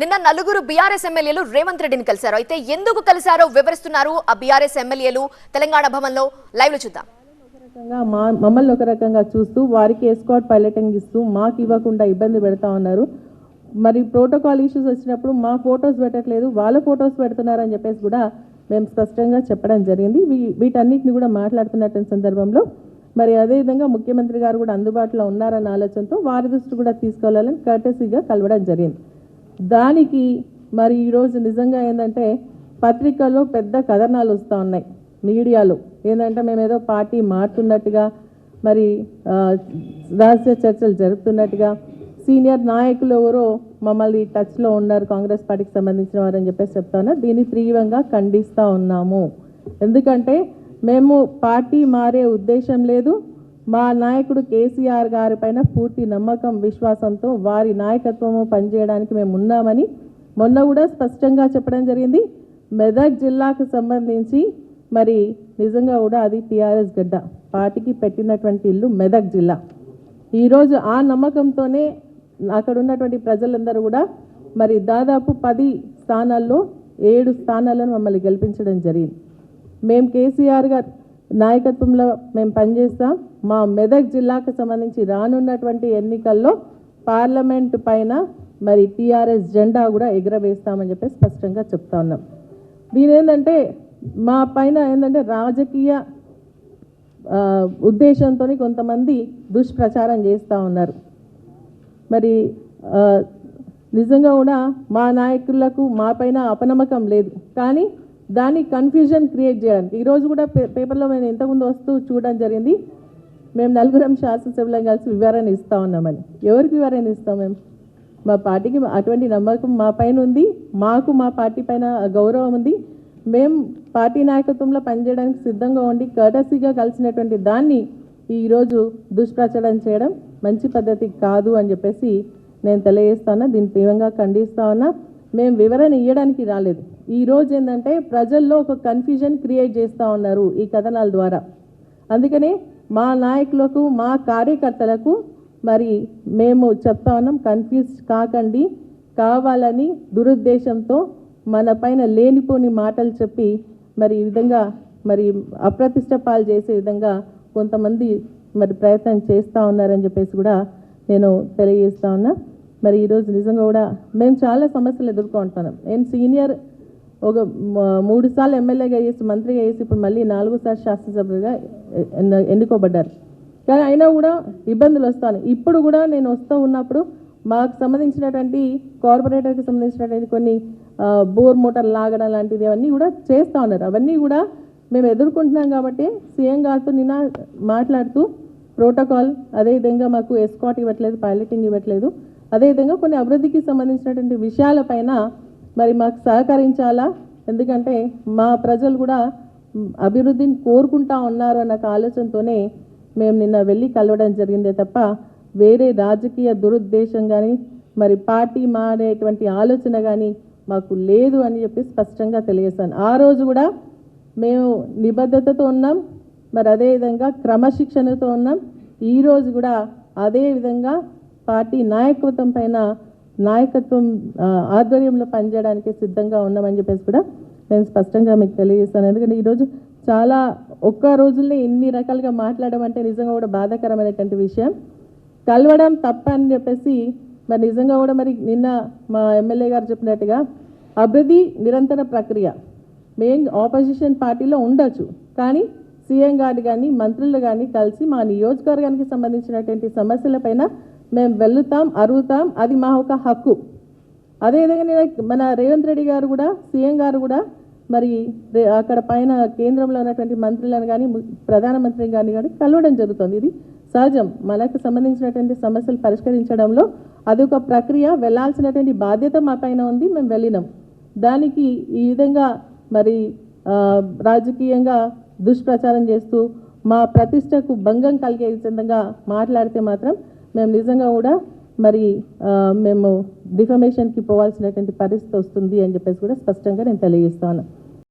నిన్న నలుగురు బీఆర్ఎస్ ఎమ్మెల్యేలు రేవంత్ రెడ్డిని కలిశారు. అయితే ఎందుకు కలిశారో వివరిస్తున్నారు ఆ బీఆర్ఎస్ ఎమ్మెల్యేలు తెలంగాణ భవన్లో. లైవ్లో చూద్దాం. మా మమ్మల్ని ఒక రకంగా చూస్తూ వారికి ఎస్కాట్ పైలటింగ్ ఇస్తూ మాకు ఇవ్వకుండా ఇబ్బంది పెడతా ఉన్నారు. మరి ప్రోటోకాల్ ఇష్యూస్ వచ్చినప్పుడు మా ఫొటోస్ పెట్టట్లేదు వాళ్ళ ఫొటోస్ పెడుతున్నారని చెప్పేసి కూడా మేము స్పష్టంగా చెప్పడం జరిగింది. వీటన్నిటిని కూడా మాట్లాడుతున్నటువంటి సందర్భంలో. మరి అదేవిధంగా ముఖ్యమంత్రి గారు కూడా అందుబాటులో ఉన్నారన్న ఆలోచనతో వారి దృష్టి కూడా తీసుకెళ్ళాలని కర్టసీగా కలవడం జరిగింది. దానికి మరి ఈరోజు నిజంగా ఏంటంటే పత్రికల్లో పెద్ద కథనాలు వస్తూ ఉన్నాయి. మీడియాలో ఏంటంటే మేము ఏదో పార్టీ మారుతున్నట్టుగా మరి రహస్య చర్చలు జరుపుతున్నట్టుగా సీనియర్ నాయకులు ఎవరో మమ్మల్ని టచ్లో ఉన్నారు కాంగ్రెస్ పార్టీకి సంబంధించిన వారని చెప్పేసి చెప్తాను దీన్ని తీవ్రంగా ఖండిస్తూ ఉన్నాము. ఎందుకంటే మేము పార్టీ మారే ఉద్దేశం లేదు మా నాయకుడు కేసీఆర్ గారి పైన పూర్తి నమ్మకం విశ్వాసంతో వారి నాయకత్వము పనిచేయడానికి మేము ఉన్నామని మొన్న కూడా స్పష్టంగా చెప్పడం జరిగింది. మెదక్ జిల్లాకు సంబంధించి మరి నిజంగా కూడా అది టీఆర్ఎస్ గడ్డ. పార్టీకి పెట్టినటువంటి ఇల్లు మెదక్ జిల్లా. ఈరోజు ఆ నమ్మకంతోనే అక్కడ ఉన్నటువంటి ప్రజలందరూ కూడా మరి దాదాపు పది స్థానాల్లో ఏడు స్థానాలను మమ్మల్ని గెలిపించడం జరిగింది. మేము కేసీఆర్ గారు నాయకత్వంలో మేము పనిచేస్తాం. మా మెదక్ జిల్లాకు సంబంధించి రానున్నటువంటి ఎన్నికల్లో పార్లమెంట్ పైన మరి టీఆర్ఎస్ జెండా కూడా ఎగురవేస్తామని చెప్పి స్పష్టంగా చెప్తా ఉన్నాం. దీని ఏంటంటే మా పైన ఏంటంటే రాజకీయ ఉద్దేశంతో కొంతమంది దుష్ప్రచారం చేస్తూ ఉన్నారు. మరి నిజంగా కూడా మా నాయకులకు మా పైన అపనమ్మకం లేదు. కానీ దాన్ని కన్ఫ్యూజన్ క్రియేట్ చేయడానికి. ఈరోజు కూడా పే పేపర్లో మేము ఇంతకుముందు వస్తూ చూడడం జరిగింది. మేము నలుగురం శాసనసభ్యులం కలిసి వివరణ ఇస్తా ఉన్నామని ఎవరికి వివరణ ఇస్తాం మేము? మా పార్టీకి అటువంటి నమ్మకం మా పైన ఉంది. మాకు మా పార్టీ పైన గౌరవం ఉంది. మేము పార్టీ నాయకత్వంలో పనిచేయడానికి సిద్ధంగా ఉండి కర్టసీగా కలిసినటువంటి దాన్ని ఈరోజు దుష్ప్రచారం చేయడం మంచి పద్ధతి కాదు అని చెప్పేసి నేను తెలియజేస్తాను దీన్ని తీవ్రంగా ఖండిస్తా ఉన్నా. మేము వివరణ ఇవ్వడానికి రాలేదు. ఈరోజు ఏంటంటే ప్రజల్లో ఒక కన్ఫ్యూజన్ క్రియేట్ చేస్తూ ఉన్నారు ఈ కథనాల ద్వారా. అందుకనే మా నాయకులకు మా కార్యకర్తలకు మరి మేము చెప్తా ఉన్నాం కన్ఫ్యూజ్ కాకండి. కావాలని దురుద్దేశంతో మన పైన లేనిపోని మాటలు చెప్పి మరి ఈ విధంగా మరి అప్రతిష్ట పాలు చేసే విధంగా కొంతమంది మరి ప్రయత్నం చేస్తూ ఉన్నారని చెప్పేసి కూడా నేను తెలియజేస్తా ఉన్నా. మరి ఈరోజు నిజంగా కూడా మేము చాలా సమస్యలు ఎదుర్కొంటున్నాం. నేను సీనియర్ ఒక మూడు సార్లు ఎమ్మెల్యేగా చేసి మంత్రిగా చేసి ఇప్పుడు మళ్ళీ నాలుగోసారి శాసనసభ్యులుగా ఎ- ఎన్నుకోబడ్డారు. కానీ అయినా కూడా ఇబ్బందులు వస్తాను ఇప్పుడు కూడా నేను వస్తూ ఉన్నప్పుడు మాకు సంబంధించినటువంటి కార్పొరేటర్కి సంబంధించినటువంటి కొన్ని బోర్ మోటార్ లాగడం లాంటిది అవన్నీ కూడా చేస్తూ ఉన్నారు. అవన్నీ కూడా మేము ఎదుర్కొంటున్నాం కాబట్టి సీఎం గారితో నిన్న మాట్లాడుతూ ప్రోటోకాల్ అదేవిధంగా మాకు ఎస్కాట్ ఇవ్వట్లేదు పైలటింగ్ ఇవ్వట్లేదు. అదేవిధంగా కొన్ని అభివృద్ధికి సంబంధించినటువంటి విషయాలపైన మరి మాకు సహకరించాలా? ఎందుకంటే మా ప్రజలు కూడా అభివృద్ధిని కోరుకుంటా ఉన్నారు అన్న ఆలోచనతోనే మేము నిన్న వెళ్ళి కలవడం జరిగిందే తప్ప వేరే రాజకీయ దురుద్దేశం కానీ మరి పార్టీ మారేటువంటి ఆలోచన కానీ మాకు లేదు అని చెప్పి స్పష్టంగా తెలియజేశాను. ఆ రోజు కూడా మేము నిబద్ధతతో ఉన్నాం మరి అదేవిధంగా క్రమశిక్షణతో ఉన్నాం. ఈరోజు కూడా అదే విధంగా పార్టీ నాయకత్వం పైన నాయకత్వం ఆధ్వర్యంలో పనిచేయడానికి సిద్ధంగా ఉన్నామని చెప్పేసి కూడా నేను స్పష్టంగా మీకు తెలియజేస్తాను. ఎందుకంటే ఈరోజు చాలా ఒక్క రోజుల్లో ఇన్ని రకాలుగా మాట్లాడడం అంటే నిజంగా కూడా బాధాకరమైనటువంటి విషయం. కలవడం తప్ప అని చెప్పేసి మరి నిజంగా కూడా మరి నిన్న మా ఎమ్మెల్యే గారు చెప్పినట్టుగా అభివృద్ధి నిరంతర ప్రక్రియ. మెయిన్ ఆపోజిషన్ పార్టీలో ఉండొచ్చు. కానీ సీఎం గారు కానీ మంత్రులు కానీ కలిసి మా నియోజకవర్గానికి సంబంధించినటువంటి సమస్యలపైన మేము వెళ్తాం అరుగుతాం అది మా ఒక హక్కు. అదేవిధంగా నేను మన రేవంత్ రెడ్డి గారు కూడా సీఎం గారు కూడా మరి అక్కడ పైన కేంద్రంలో ఉన్నటువంటి మంత్రులను కానీ ప్రధానమంత్రి గారిని కానీ కానీ కలవడం జరుగుతుంది. ఇది సహజం. మనకు సంబంధించినటువంటి సమస్యలు పరిష్కరించడంలో అది ఒక ప్రక్రియ వెళ్ళాల్సినటువంటి బాధ్యత మా పైన ఉంది మేము వెళ్ళినాం. దానికి ఈ విధంగా మరి రాజకీయంగా దుష్ప్రచారం చేస్తూ మా ప్రతిష్టకు భంగం కలిగే విధంగా మాట్లాడితే మాత్రం మేము నిజంగా కూడా మరి మేము డిఫమేషన్కి పోవాల్సినటువంటి పరిస్థితి వస్తుంది అని చెప్పేసి కూడా స్పష్టంగా నేను తెలియజేస్తాను